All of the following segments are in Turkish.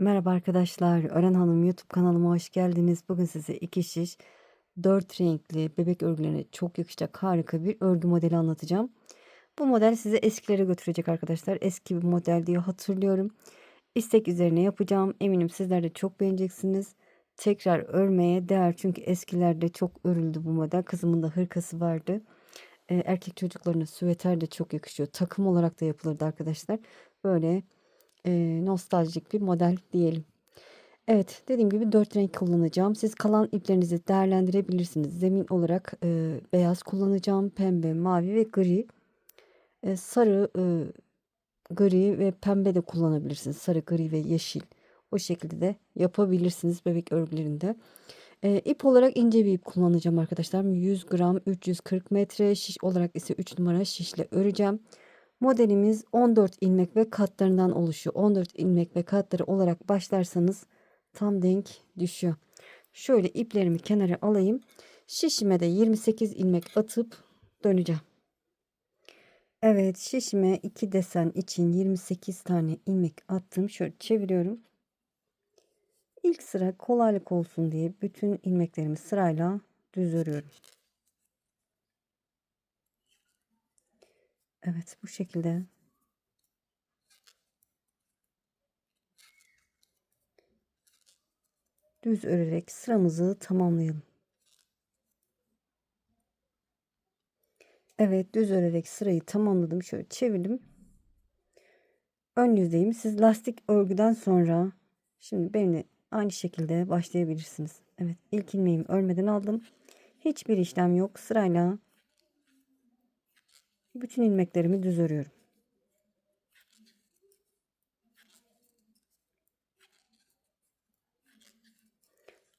Merhaba arkadaşlar, Ören Hanım YouTube kanalıma hoş geldiniz. Bugün size iki şiş, dört renkli bebek örgülerine çok yakışacak harika bir örgü modeli anlatacağım. Bu model size eskilere götürecek arkadaşlar. Eski bir model diye hatırlıyorum. İstek üzerine yapacağım. Eminim sizler de çok beğeneceksiniz. Tekrar örmeye değer çünkü eskilerde çok örüldü bu model. Kızımın da hırkası vardı. Ee, erkek çocuklarına süveter de çok yakışıyor. Takım olarak da yapılırdı arkadaşlar. Böyle e, nostaljik bir model diyelim. Evet dediğim gibi dört renk kullanacağım. Siz kalan iplerinizi değerlendirebilirsiniz. Zemin olarak e, beyaz kullanacağım. Pembe, mavi ve gri. E, sarı, e, gri ve pembe de kullanabilirsiniz. Sarı, gri ve yeşil. O şekilde de yapabilirsiniz bebek örgülerinde. E, ip olarak ince bir ip kullanacağım arkadaşlar. 100 gram 340 metre şiş olarak ise 3 numara şişle öreceğim. Modelimiz 14 ilmek ve katlarından oluşuyor. 14 ilmek ve katları olarak başlarsanız tam denk düşüyor. Şöyle iplerimi kenara alayım. Şişime de 28 ilmek atıp döneceğim. Evet şişime 2 desen için 28 tane ilmek attım. Şöyle çeviriyorum. İlk sıra kolaylık olsun diye bütün ilmeklerimi sırayla düz örüyorum. Evet bu şekilde. Düz örerek sıramızı tamamlayalım. Evet düz örerek sırayı tamamladım. Şöyle çevirdim. Ön yüzdeyim. Siz lastik örgüden sonra şimdi benimle aynı şekilde başlayabilirsiniz. Evet ilk ilmeğimi örmeden aldım. Hiçbir işlem yok. Sırayla bütün ilmeklerimi düz örüyorum.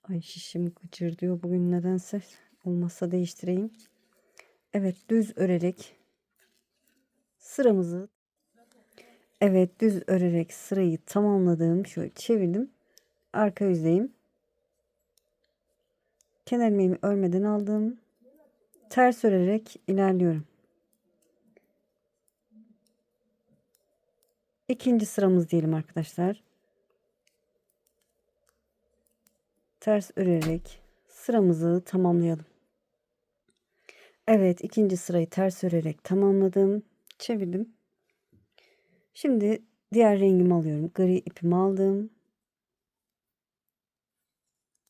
Ay şişim gıcır diyor bugün nedense. Olmazsa değiştireyim. Evet düz örerek sıramızı Evet düz örerek sırayı tamamladım. Şöyle çevirdim. Arka yüzdeyim. Kenar ilmeğimi örmeden aldım. Ters örerek ilerliyorum. İkinci sıramız diyelim arkadaşlar. Ters örerek sıramızı tamamlayalım. Evet ikinci sırayı ters örerek tamamladım. Çevirdim. Şimdi diğer rengimi alıyorum. Gri ipimi aldım.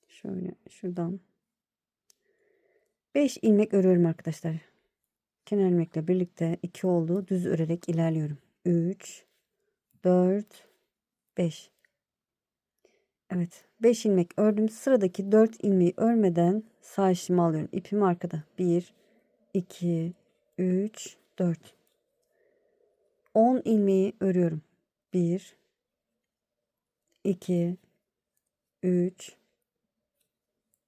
Şöyle şuradan 5 ilmek örüyorum arkadaşlar. Kenar ilmekle birlikte 2 oldu. Düz örerek ilerliyorum. 3 4 5 Evet 5 ilmek ördüm. Sıradaki 4 ilmeği örmeden sağ işimi alıyorum. İpim arkada. 1 2 3 4 10 ilmeği örüyorum. 1 2 3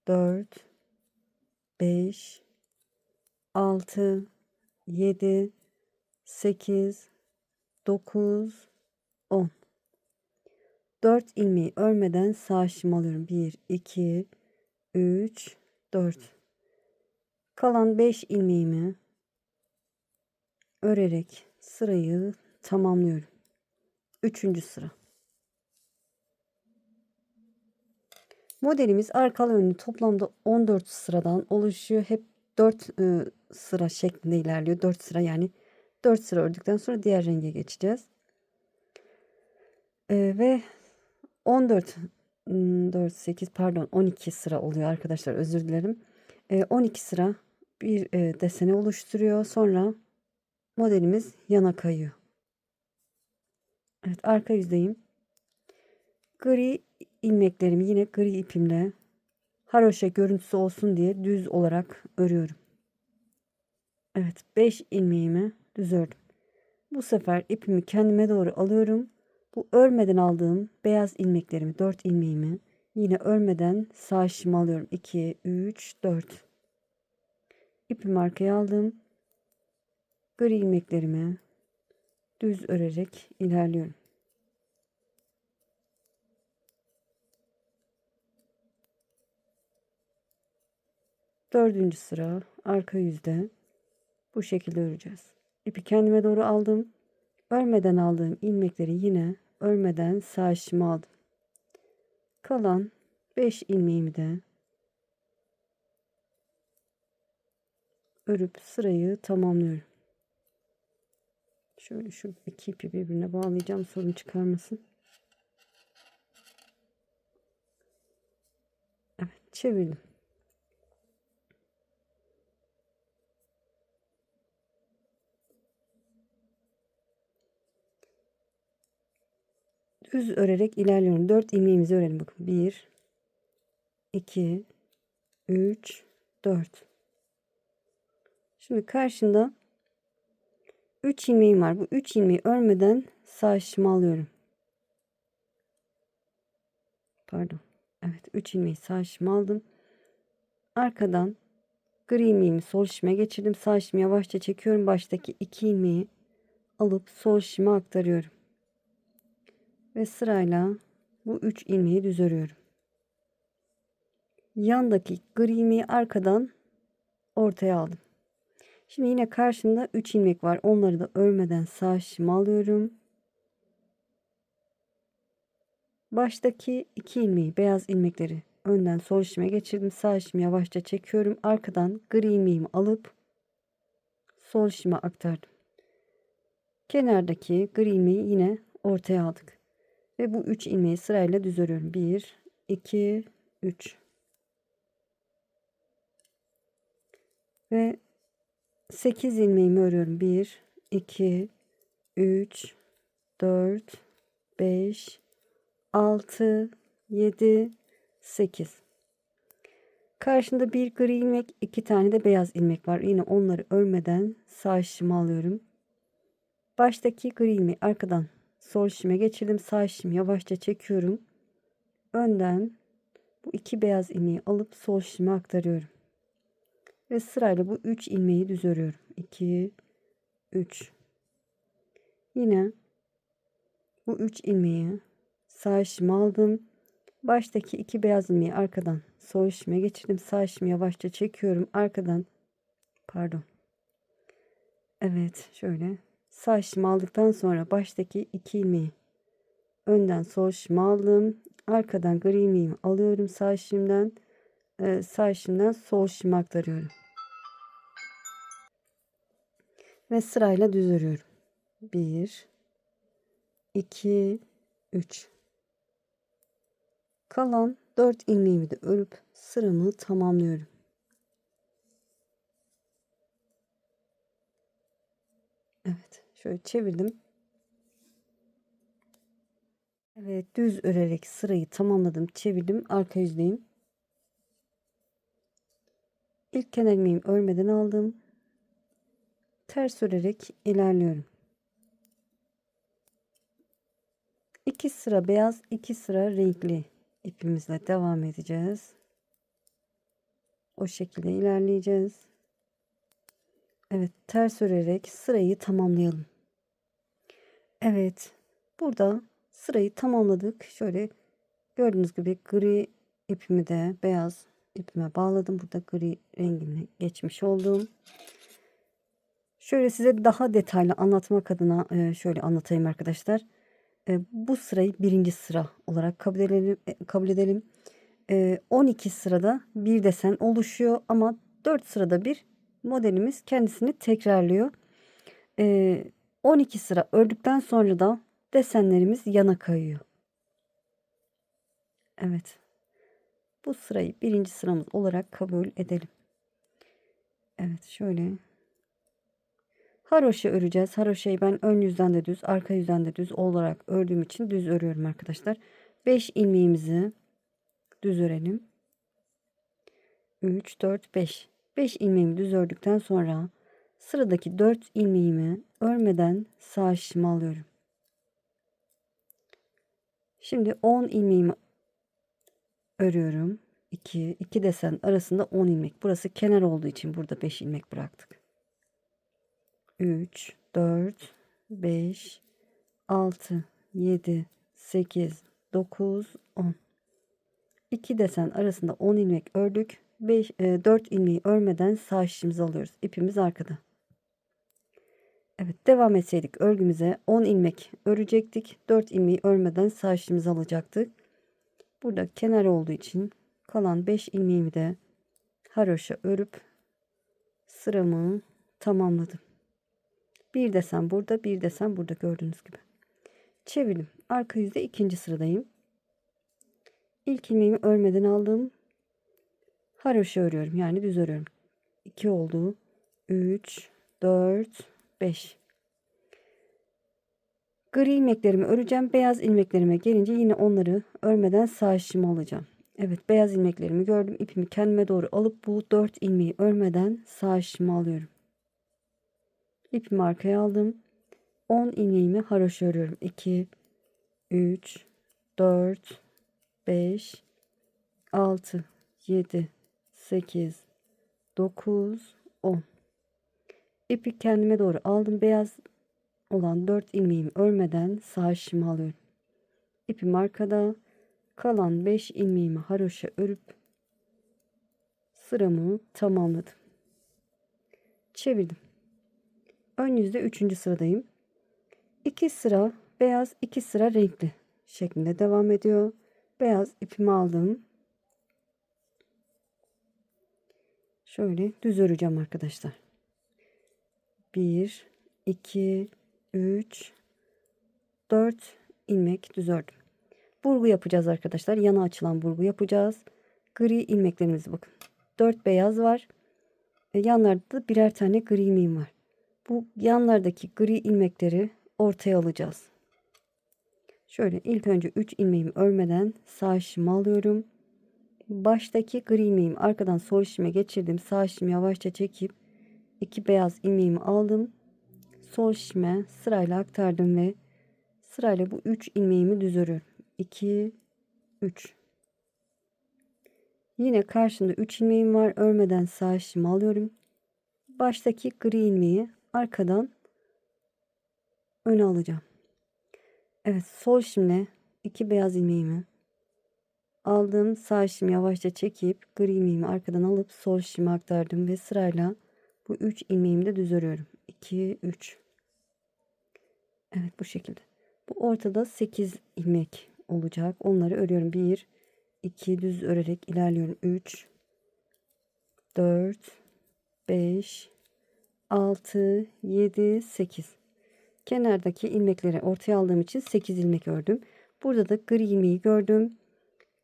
4 5 6 7 8 9 10 4 ilmeği örmeden sağ şişimi alıyorum. 1 2 3 4 kalan 5 ilmeğimi örerek sırayı tamamlıyorum. 3. sıra. Modelimiz arkalı önlü toplamda 14 sıradan oluşuyor. Hep 4 e, sıra şeklinde ilerliyor. 4 sıra yani 4 sıra ördükten sonra diğer renge geçeceğiz. Ee, ve 14 4 8 pardon 12 sıra oluyor arkadaşlar özür dilerim. Ee, 12 sıra bir e, deseni oluşturuyor. Sonra modelimiz yana kayıyor. Evet arka yüzdeyim. Gri ilmeklerimi yine gri ipimle haroşa görüntüsü olsun diye düz olarak örüyorum. Evet 5 ilmeğimi düz ördüm. Bu sefer ipimi kendime doğru alıyorum. Bu örmeden aldığım beyaz ilmeklerimi 4 ilmeğimi yine örmeden sağ şişime alıyorum. 2, 3, 4. İpimi arkaya aldım. Gri ilmeklerimi düz örerek ilerliyorum. Dördüncü sıra arka yüzde bu şekilde öreceğiz. İpi kendime doğru aldım. Örmeden aldığım ilmekleri yine örmeden sağ aldım. Kalan 5 ilmeğimi de örüp sırayı tamamlıyorum. Şöyle şu iki ipi birbirine bağlayacağım sorun çıkarmasın. Evet çevirdim. Düz örerek ilerliyorum. 4 ilmeğimizi örelim bakın. 1 2 3 4 Şimdi karşında 3 ilmeğim var. Bu 3 ilmeği örmeden sağ şişimi alıyorum. Pardon. Evet 3 ilmeği sağ şişimi aldım. Arkadan gri ilmeğimi sol şişime geçirdim. Sağ şişimi yavaşça çekiyorum. Baştaki 2 ilmeği alıp sol şişime aktarıyorum. Ve sırayla bu 3 ilmeği düz örüyorum. Yandaki gri ilmeği arkadan ortaya aldım. Şimdi yine karşımda 3 ilmek var. Onları da örmeden sağ şişimi alıyorum. Baştaki 2 ilmeği beyaz ilmekleri önden sol şişime geçirdim. Sağ şişimi yavaşça çekiyorum. Arkadan gri ilmeğimi alıp sol şişime aktardım. Kenardaki gri ilmeği yine ortaya aldık. Ve bu 3 ilmeği sırayla düz örüyorum. 1 2 3 ve 8 ilmeğimi örüyorum. 1 2 3 4 5 6 7 8 Karşında bir gri ilmek, iki tane de beyaz ilmek var. Yine onları örmeden sağ şişimi alıyorum. Baştaki gri ilmeği arkadan sol şişime geçirdim. Sağ şişimi yavaşça çekiyorum. Önden bu iki beyaz ilmeği alıp sol şişime aktarıyorum. Ve sırayla bu 3 ilmeği düz örüyorum. 2 3 Yine bu 3 ilmeği sağ şişime aldım. Baştaki iki beyaz ilmeği arkadan sol şişime geçirdim. Sağ şişimi yavaşça çekiyorum. Arkadan pardon. Evet şöyle sağ şişimi aldıktan sonra baştaki iki ilmeği önden sol şişimi aldım. Arkadan gri ilmeğimi alıyorum sağ şişimden. E, sağ şişimden sol şişime aktarıyorum. Ve sırayla düz örüyorum. 1 2 3 Kalan 4 ilmeğimi de örüp sıramı tamamlıyorum. Evet, şöyle çevirdim. Evet, düz örerek sırayı tamamladım. Çevirdim. Arka yüzdeyim. İlk kenar ilmeğimi örmeden aldım. Ters örerek ilerliyorum. 2 sıra beyaz, 2 sıra renkli ipimizle devam edeceğiz. O şekilde ilerleyeceğiz. Evet, ters örerek sırayı tamamlayalım. Evet, burada sırayı tamamladık. Şöyle gördüğünüz gibi gri ipimi de beyaz ipime bağladım. Burada gri rengini geçmiş oldum. Şöyle size daha detaylı anlatmak adına e, şöyle anlatayım arkadaşlar. E, bu sırayı birinci sıra olarak kabul edelim. E, kabul edelim. 12 sırada bir desen oluşuyor ama 4 sırada bir modelimiz kendisini tekrarlıyor. 12 sıra ördükten sonra da desenlerimiz yana kayıyor. Evet. Bu sırayı birinci sıramız olarak kabul edelim. Evet şöyle Haroşa öreceğiz. Haroşayı ben ön yüzden de düz, arka yüzden de düz olarak ördüğüm için düz örüyorum arkadaşlar. 5 ilmeğimizi düz örelim. 3, 4, 5. 5 ilmeğimi düz ördükten sonra sıradaki 4 ilmeğimi örmeden sağ şişime alıyorum. Şimdi 10 ilmeğimi örüyorum. 2, 2 desen arasında 10 ilmek. Burası kenar olduğu için burada 5 ilmek bıraktık. 3, 4, 5, 6, 7, 8, 9, 10. 2 desen arasında 10 ilmek ördük. 5, e, 4 ilmeği örmeden sağ şişimizi alıyoruz. İpimiz arkada. Evet devam etseydik örgümüze 10 ilmek örecektik. 4 ilmeği örmeden sağ şişimizi alacaktık. Burada kenar olduğu için kalan 5 ilmeğimi de haroşa örüp sıramı tamamladım. Bir desen burada, bir desen burada gördüğünüz gibi. Çevirdim. Arka yüzde ikinci sıradayım. İlk ilmeğimi örmeden aldım. Haroşa örüyorum. Yani düz örüyorum. 2 oldu. 3, 4, 5. Gri ilmeklerimi öreceğim. Beyaz ilmeklerime gelince yine onları örmeden sağ işimi alacağım. Evet beyaz ilmeklerimi gördüm. İpimi kendime doğru alıp bu 4 ilmeği örmeden sağ işimi alıyorum. İpimi arkaya aldım. 10 ilmeğimi haroşa örüyorum. 2, 3, 4, 5, 6, 7, 8, 9, 10. İpi kendime doğru aldım. Beyaz olan 4 ilmeğimi örmeden sağ işimi alıyorum. İpim arkada. Kalan 5 ilmeğimi haroşa örüp sıramı tamamladım. Çevirdim. Ön yüzde 3. sıradayım. 2 sıra beyaz, 2 sıra renkli şeklinde devam ediyor. Beyaz ipimi aldım. Şöyle düz öreceğim arkadaşlar. 1 2 3 4 ilmek düz ördüm. Burgu yapacağız arkadaşlar. Yana açılan burgu yapacağız. Gri ilmeklerimiz bakın. 4 beyaz var. E, yanlarda birer tane gri ilmeğim var. Bu yanlardaki gri ilmekleri ortaya alacağız. Şöyle ilk önce 3 ilmeğimi örmeden sağ işimi alıyorum. Baştaki gri ilmeğimi arkadan sol işime geçirdim. Sağ işimi yavaşça çekip iki beyaz ilmeğimi aldım. Sol işime sırayla aktardım ve sırayla bu 3 ilmeğimi düz örüyorum. 2 3 Yine karşımda 3 ilmeğim var. Örmeden sağ işimi alıyorum. Baştaki gri ilmeği arkadan öne alacağım. Evet sol şimle iki beyaz ilmeğimi aldım. Sağ işimi yavaşça çekip gri ilmeğimi arkadan alıp sol işimi aktardım ve sırayla bu 3 ilmeğimi de düz örüyorum. 2 3 Evet bu şekilde. Bu ortada 8 ilmek olacak. Onları örüyorum. 1 2 düz örerek ilerliyorum. 3 4 5 6 7 8 Kenardaki ilmekleri ortaya aldığım için 8 ilmek ördüm. Burada da gri ilmeği gördüm.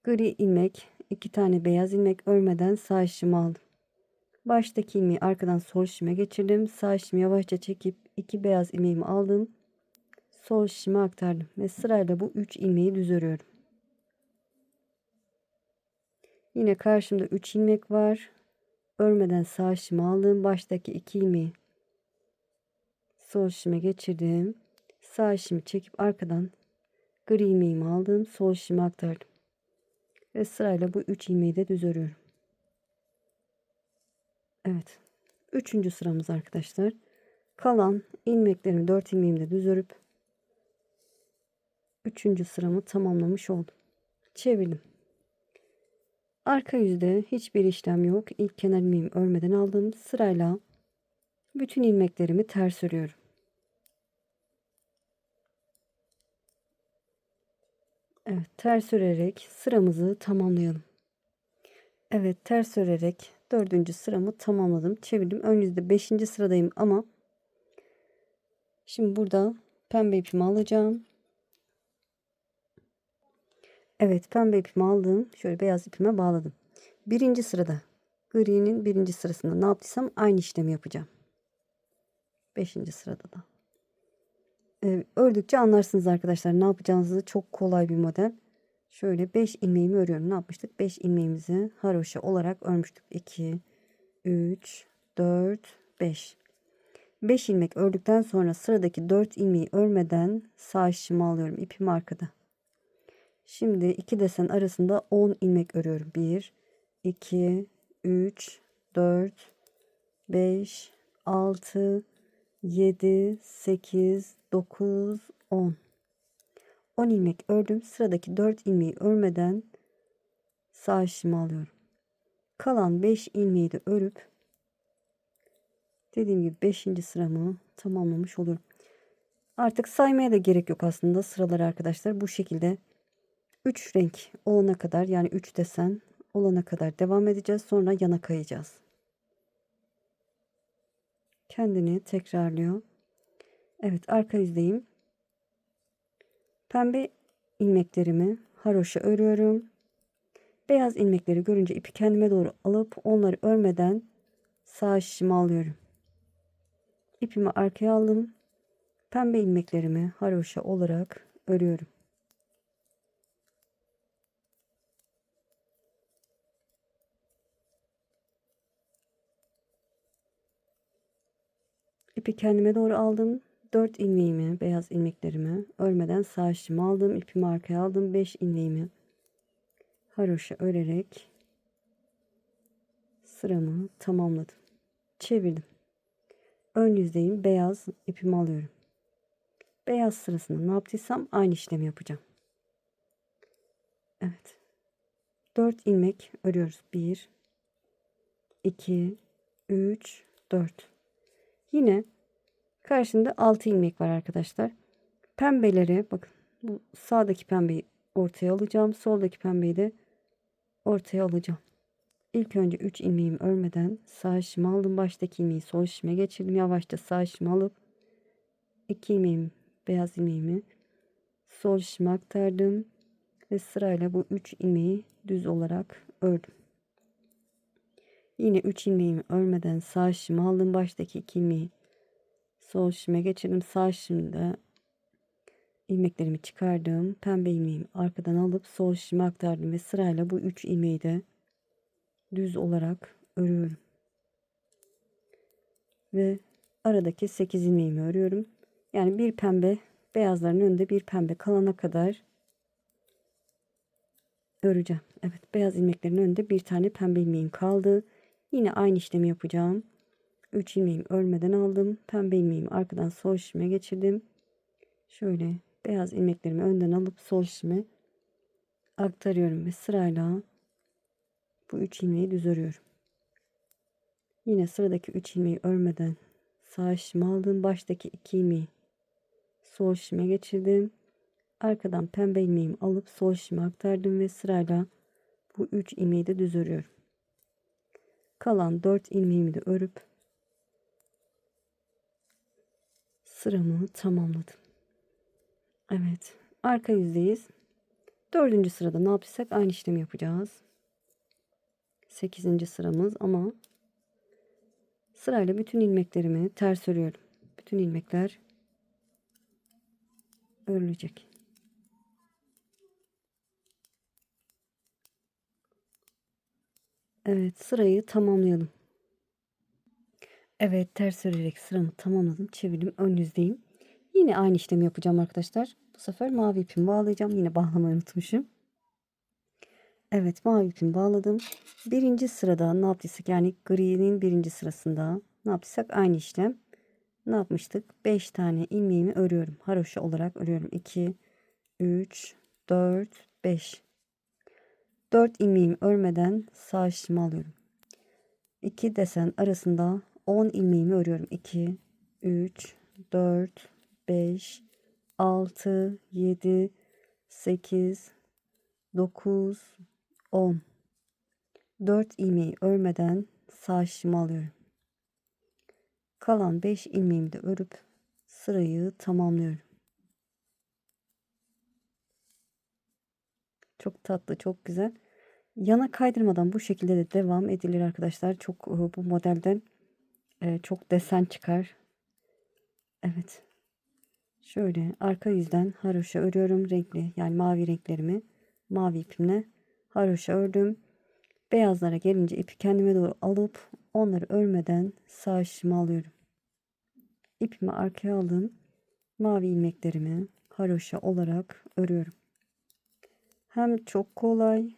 Gri ilmek, iki tane beyaz ilmek örmeden sağ işimi aldım. Baştaki ilmeği arkadan sol işime geçirdim. Sağ işimi yavaşça çekip iki beyaz ilmeğimi aldım. Sol işime aktardım ve sırayla bu 3 ilmeği düz örüyorum. Yine karşımda 3 ilmek var. Örmeden sağ işimi aldım. Baştaki 2 ilmeği sol işime geçirdim. Sağ işimi çekip arkadan gri ilmeğimi aldım. Sol işime aktardım. Ve sırayla bu 3 ilmeği de düz örüyorum. Evet. Üçüncü sıramız arkadaşlar. Kalan ilmeklerimi 4 ilmeğimi de düz örüp üçüncü sıramı tamamlamış oldum. Çevirdim. Arka yüzde hiçbir işlem yok. İlk kenar ilmeğimi örmeden aldım. Sırayla bütün ilmeklerimi ters örüyorum. Evet ters örerek sıramızı tamamlayalım. Evet ters örerek dördüncü sıramı tamamladım. Çevirdim. Ön yüzde beşinci sıradayım ama şimdi burada pembe ipimi alacağım. Evet pembe ipimi aldım. Şöyle beyaz ipime bağladım. Birinci sırada gri'nin birinci sırasında ne yaptıysam aynı işlemi yapacağım. Beşinci sırada da. Ee, ördükçe anlarsınız arkadaşlar ne yapacağınızı çok kolay bir model. Şöyle 5 ilmeğimi örüyorum. Ne yapmıştık? 5 ilmeğimizi haroşa olarak örmüştük. 2, 3, 4, 5. 5 ilmek ördükten sonra sıradaki 4 ilmeği örmeden sağ işimi alıyorum. İpim arkada. Şimdi iki desen arasında 10 ilmek örüyorum. 1, 2, 3, 4, 5, 6, 7, 8, 9, 10. 10 ilmek ördüm. Sıradaki 4 ilmeği örmeden sağ işimi alıyorum. Kalan 5 ilmeği de örüp dediğim gibi 5. sıramı tamamlamış oluyorum. Artık saymaya da gerek yok aslında sıraları arkadaşlar. Bu şekilde 3 renk olana kadar yani 3 desen olana kadar devam edeceğiz. Sonra yana kayacağız. Kendini tekrarlıyor. Evet arka yüzdeyim. Pembe ilmeklerimi haroşa örüyorum. Beyaz ilmekleri görünce ipi kendime doğru alıp onları örmeden sağ şişime alıyorum. İpimi arkaya aldım. Pembe ilmeklerimi haroşa olarak örüyorum. İpi kendime doğru aldım. 4 ilmeğimi, beyaz ilmeklerimi örmeden sağ şişime aldım. İpimi arkaya aldım. 5 ilmeğimi haroşa örerek sıramı tamamladım. Çevirdim. Ön yüzdeyim. Beyaz ipimi alıyorum. Beyaz sırasında ne yaptıysam aynı işlemi yapacağım. Evet. 4 ilmek örüyoruz. 1 2 3 4 Yine karşında 6 ilmek var arkadaşlar. Pembeleri bakın bu sağdaki pembeyi ortaya alacağım. Soldaki pembeyi de ortaya alacağım. İlk önce 3 ilmeğimi örmeden sağ şişime aldım. Baştaki ilmeği sol şişime geçirdim. Yavaşça sağ şişime alıp 2 ilmeğimi beyaz ilmeğimi sol şişime aktardım. Ve sırayla bu 3 ilmeği düz olarak ördüm. Yine 3 ilmeğimi örmeden sağ şişime aldım. Baştaki 2 ilmeği sol şişime geçirdim. Sağ şişimde ilmeklerimi çıkardım. Pembe ilmeğimi arkadan alıp sol şişime aktardım ve sırayla bu 3 ilmeği de düz olarak örüyorum. Ve aradaki 8 ilmeğimi örüyorum. Yani bir pembe beyazların önünde bir pembe kalana kadar öreceğim. Evet beyaz ilmeklerin önünde bir tane pembe ilmeğim kaldı. Yine aynı işlemi yapacağım. 3 ilmeğimi örmeden aldım. Pembe ilmeğimi arkadan sol şişime geçirdim. Şöyle beyaz ilmeklerimi önden alıp sol şişime aktarıyorum ve sırayla bu 3 ilmeği düz örüyorum. Yine sıradaki 3 ilmeği örmeden sağ şişime aldım. Baştaki 2 ilmeği sol şişime geçirdim. Arkadan pembe ilmeğimi alıp sol şişime aktardım ve sırayla bu 3 ilmeği de düz örüyorum. Kalan 4 ilmeğimi de örüp sıramı tamamladım. Evet. Arka yüzdeyiz. Dördüncü sırada ne yapacaksak aynı işlemi yapacağız. Sekizinci sıramız ama sırayla bütün ilmeklerimi ters örüyorum. Bütün ilmekler örülecek. Evet sırayı tamamlayalım. Evet ters örerek sıramı tamamladım. Çevirdim ön yüzdeyim. Yine aynı işlemi yapacağım arkadaşlar. Bu sefer mavi ipimi bağlayacağım. Yine bağlamayı unutmuşum. Evet mavi ipimi bağladım. Birinci sırada ne yaptıysak yani gri'nin birinci sırasında ne yaptıysak aynı işlem. Ne yapmıştık? 5 tane ilmeğimi örüyorum. Haroşa olarak örüyorum. 2, 3, 4, 5. 4 ilmeğimi örmeden sağ şişimi alıyorum. 2 desen arasında 10 ilmeğimi örüyorum. 2, 3, 4, 5, 6, 7, 8, 9, 10. 4 ilmeği örmeden sağ şişimi alıyorum. Kalan 5 ilmeğimi de örüp sırayı tamamlıyorum. Çok tatlı, çok güzel. Yana kaydırmadan bu şekilde de devam edilir arkadaşlar. Çok bu modelden çok desen çıkar. Evet. Şöyle arka yüzden haroşa örüyorum renkli yani mavi renklerimi mavi ipimle haroşa ördüm. Beyazlara gelince ipi kendime doğru alıp onları örmeden sağ şişime alıyorum. İpimi arkaya aldım. Mavi ilmeklerimi haroşa olarak örüyorum. Hem çok kolay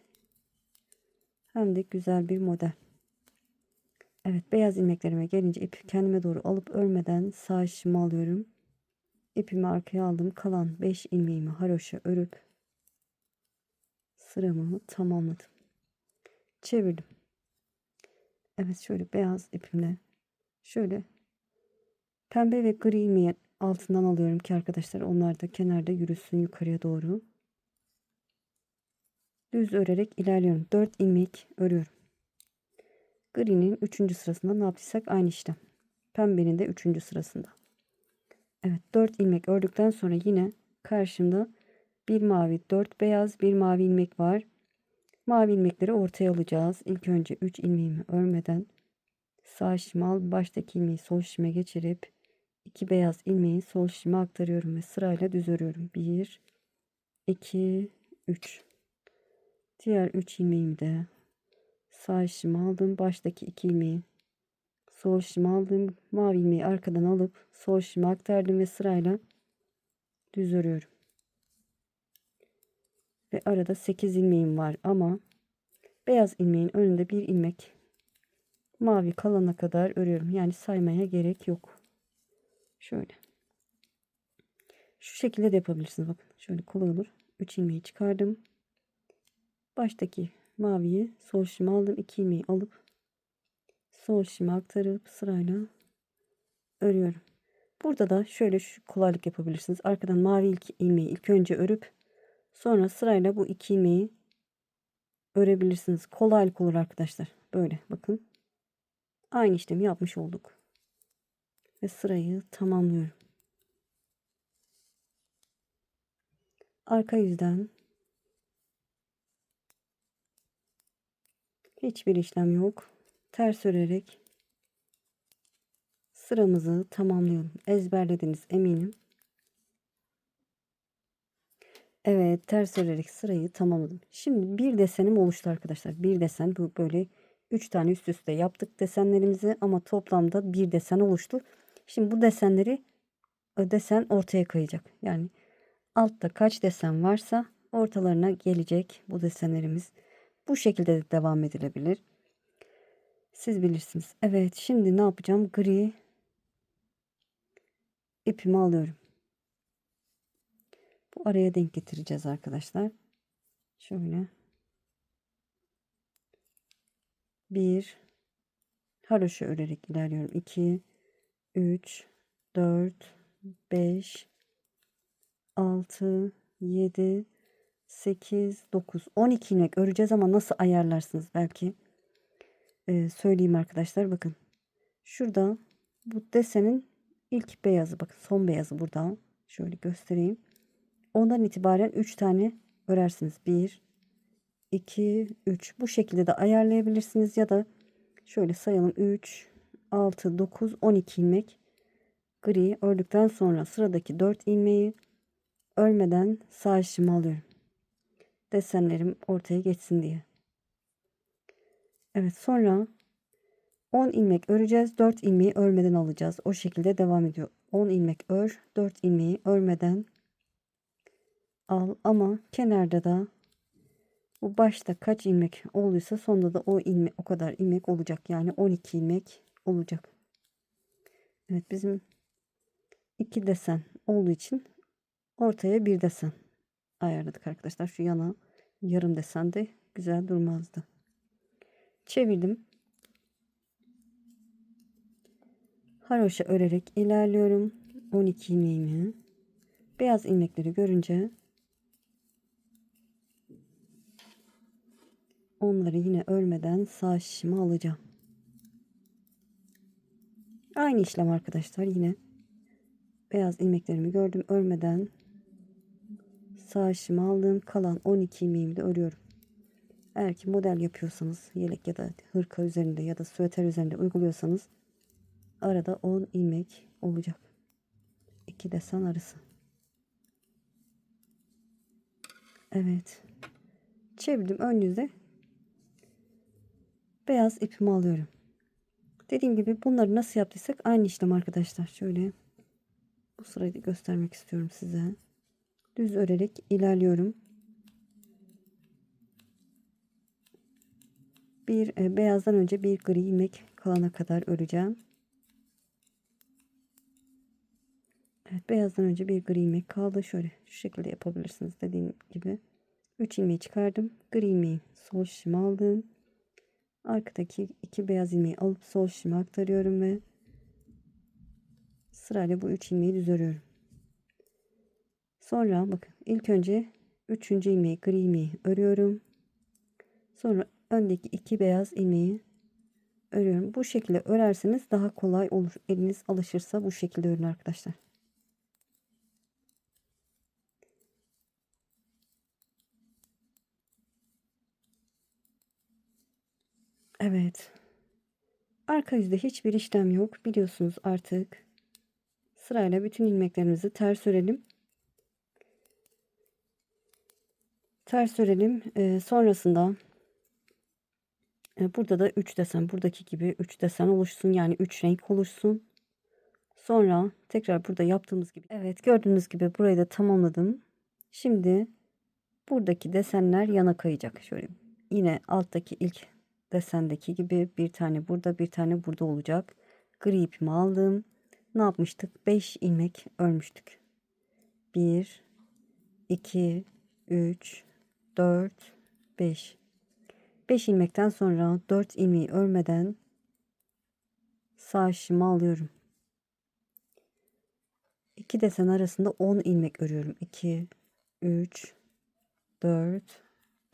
hem de güzel bir model. Evet beyaz ilmeklerime gelince ipi kendime doğru alıp örmeden sağ şişime alıyorum. İpimi arkaya aldım. Kalan 5 ilmeğimi haroşa örüp sıramı tamamladım. Çevirdim. Evet şöyle beyaz ipimle şöyle pembe ve gri ilmeği altından alıyorum ki arkadaşlar onlar da kenarda yürüsün yukarıya doğru. düz örerek ilerliyorum. 4 ilmek örüyorum. Green'in 3. sırasında ne yaptıysak aynı işlem. Pembenin de 3. sırasında. Evet 4 ilmek ördükten sonra yine karşımda bir mavi 4 beyaz bir mavi ilmek var. Mavi ilmekleri ortaya alacağız. İlk önce 3 ilmeğimi örmeden sağ şişime al baştaki ilmeği sol şişime geçirip iki beyaz ilmeği sol şişime aktarıyorum ve sırayla düz örüyorum. 1 2 3 Diğer 3 ilmeğimi de sağ şişime aldım. Baştaki 2 ilmeği sol şişime aldım. Mavi ilmeği arkadan alıp sol şişime aktardım ve sırayla düz örüyorum. Ve arada 8 ilmeğim var ama beyaz ilmeğin önünde bir ilmek mavi kalana kadar örüyorum. Yani saymaya gerek yok. Şöyle. Şu şekilde de yapabilirsiniz. Bakın şöyle kolay olur. 3 ilmeği çıkardım. Baştaki maviyi sol şişime aldım. 2 ilmeği alıp sol şişime aktarıp sırayla örüyorum. Burada da şöyle şu kolaylık yapabilirsiniz. Arkadan mavi ilk ilmeği ilk önce örüp sonra sırayla bu iki ilmeği örebilirsiniz. Kolaylık olur arkadaşlar. Böyle bakın. Aynı işlemi yapmış olduk. Ve sırayı tamamlıyorum. Arka yüzden hiçbir işlem yok. Ters örerek sıramızı tamamlayalım. Ezberlediniz eminim. Evet ters örerek sırayı tamamladım. Şimdi bir desenim oluştu arkadaşlar. Bir desen bu böyle 3 tane üst üste yaptık desenlerimizi ama toplamda bir desen oluştu. Şimdi bu desenleri desen ortaya kayacak. Yani altta kaç desen varsa ortalarına gelecek bu desenlerimiz. Bu şekilde de devam edilebilir. Siz bilirsiniz. Evet şimdi ne yapacağım? Gri ipimi alıyorum. Bu araya denk getireceğiz arkadaşlar. Şöyle. Bir haroşa örerek ilerliyorum. 2 3 4 5 6 7 8 9 12 ilmek öreceğiz ama nasıl ayarlarsınız belki? Ee, söyleyeyim arkadaşlar bakın. Şurada bu desenin ilk beyazı bakın son beyazı burada. Şöyle göstereyim. Ondan itibaren 3 tane örersiniz. 1 2 3 bu şekilde de ayarlayabilirsiniz ya da şöyle sayalım. 3 6 9 12 ilmek gri ördükten sonra sıradaki 4 ilmeği örmeden sağ işimi alıyorum desenlerim ortaya geçsin diye. Evet sonra 10 ilmek öreceğiz. 4 ilmeği örmeden alacağız. O şekilde devam ediyor. 10 ilmek ör 4 ilmeği örmeden al. Ama kenarda da bu başta kaç ilmek olduysa sonunda da o ilmek o kadar ilmek olacak. Yani 12 ilmek olacak. Evet bizim iki desen olduğu için ortaya bir desen ayarladık arkadaşlar. Şu yana yarım desen de güzel durmazdı. Çevirdim. Haroşa örerek ilerliyorum. 12 ilmeğimi. Beyaz ilmekleri görünce Onları yine örmeden sağ şişime alacağım. Aynı işlem arkadaşlar yine beyaz ilmeklerimi gördüm örmeden sağ şişime aldım kalan 12 ilmeğimi de örüyorum. Eğer ki model yapıyorsanız yelek ya da hırka üzerinde ya da süveter üzerinde uyguluyorsanız arada 10 ilmek olacak. İki desen arası. Evet. Çevirdim ön yüzde beyaz ipimi alıyorum. Dediğim gibi bunları nasıl yaptıysak aynı işlem arkadaşlar. Şöyle bu sırayı göstermek istiyorum size. Düz örerek ilerliyorum. Bir e, beyazdan önce bir gri ilmek kalana kadar öreceğim. Evet beyazdan önce bir gri ilmek kaldı. Şöyle şu şekilde yapabilirsiniz dediğim gibi. 3 ilmeği çıkardım. Gri ilmeği sol şişime aldım. Arkadaki iki beyaz ilmeği alıp sol şişime aktarıyorum ve sırayla bu üç ilmeği düz örüyorum. Sonra bakın ilk önce üçüncü ilmeği gri ilmeği örüyorum. Sonra öndeki iki beyaz ilmeği örüyorum. Bu şekilde örerseniz daha kolay olur. Eliniz alışırsa bu şekilde örün arkadaşlar. Evet. Arka yüzde hiçbir işlem yok. Biliyorsunuz artık. Sırayla bütün ilmeklerimizi ters örelim. Ters örelim. Ee, sonrasında e, burada da 3 desen buradaki gibi 3 desen oluşsun. Yani 3 renk oluşsun. Sonra tekrar burada yaptığımız gibi. Evet gördüğünüz gibi burayı da tamamladım. Şimdi buradaki desenler yana kayacak. Şöyle yine alttaki ilk desendeki gibi bir tane burada bir tane burada olacak. Gri ipimi aldım. Ne yapmıştık? 5 ilmek örmüştük. 1 2 3 4 5 5 ilmekten sonra 4 ilmeği örmeden sağ şişimi alıyorum. 2 desen arasında 10 ilmek örüyorum. 2 3 4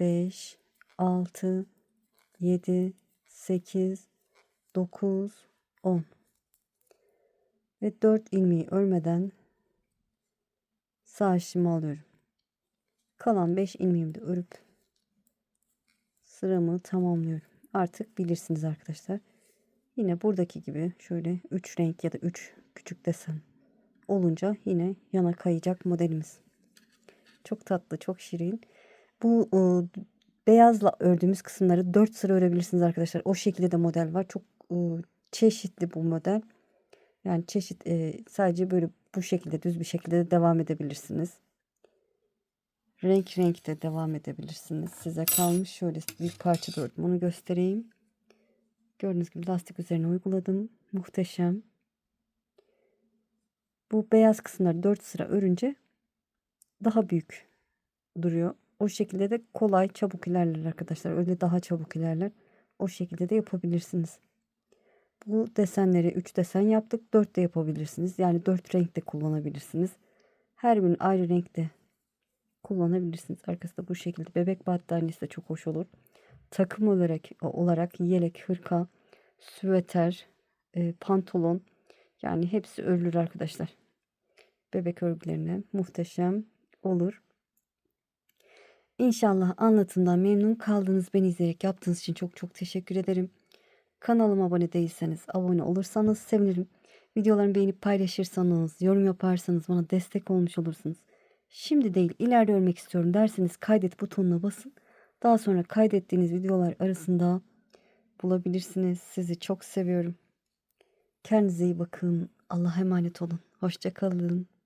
5 6 7 8 9 10 ve 4 ilmeği örmeden sağ şişimi alıyorum. Kalan 5 ilmeğimi de örüp sıramı tamamlıyorum. Artık bilirsiniz arkadaşlar. Yine buradaki gibi şöyle 3 renk ya da 3 küçük desen olunca yine yana kayacak modelimiz. Çok tatlı, çok şirin. Bu ıı, beyazla ördüğümüz kısımları 4 sıra örebilirsiniz arkadaşlar. O şekilde de model var. Çok ıı, çeşitli bu model. Yani çeşit e, sadece böyle bu şekilde düz bir şekilde de devam edebilirsiniz. Renk renk de devam edebilirsiniz. Size kalmış şöyle bir parça ördüm. Onu göstereyim. Gördüğünüz gibi lastik üzerine uyguladım. Muhteşem. Bu beyaz kısımları 4 sıra örünce daha büyük duruyor. O şekilde de kolay çabuk ilerler arkadaşlar. Öyle daha çabuk ilerler. O şekilde de yapabilirsiniz. Bu desenleri 3 desen yaptık. 4 de yapabilirsiniz. Yani 4 renk de kullanabilirsiniz. Her birinin ayrı renkte kullanabilirsiniz. Arkası da bu şekilde. Bebek battaniyesi de çok hoş olur. Takım olarak olarak yelek, hırka, süveter, e, pantolon yani hepsi örülür arkadaşlar. Bebek örgülerine muhteşem olur. İnşallah anlatımdan memnun kaldınız. Beni izleyerek yaptığınız için çok çok teşekkür ederim. Kanalıma abone değilseniz abone olursanız sevinirim. Videolarımı beğenip paylaşırsanız, yorum yaparsanız bana destek olmuş olursunuz. Şimdi değil ileride örmek istiyorum derseniz kaydet butonuna basın. Daha sonra kaydettiğiniz videolar arasında bulabilirsiniz. Sizi çok seviyorum. Kendinize iyi bakın. Allah'a emanet olun. Hoşçakalın.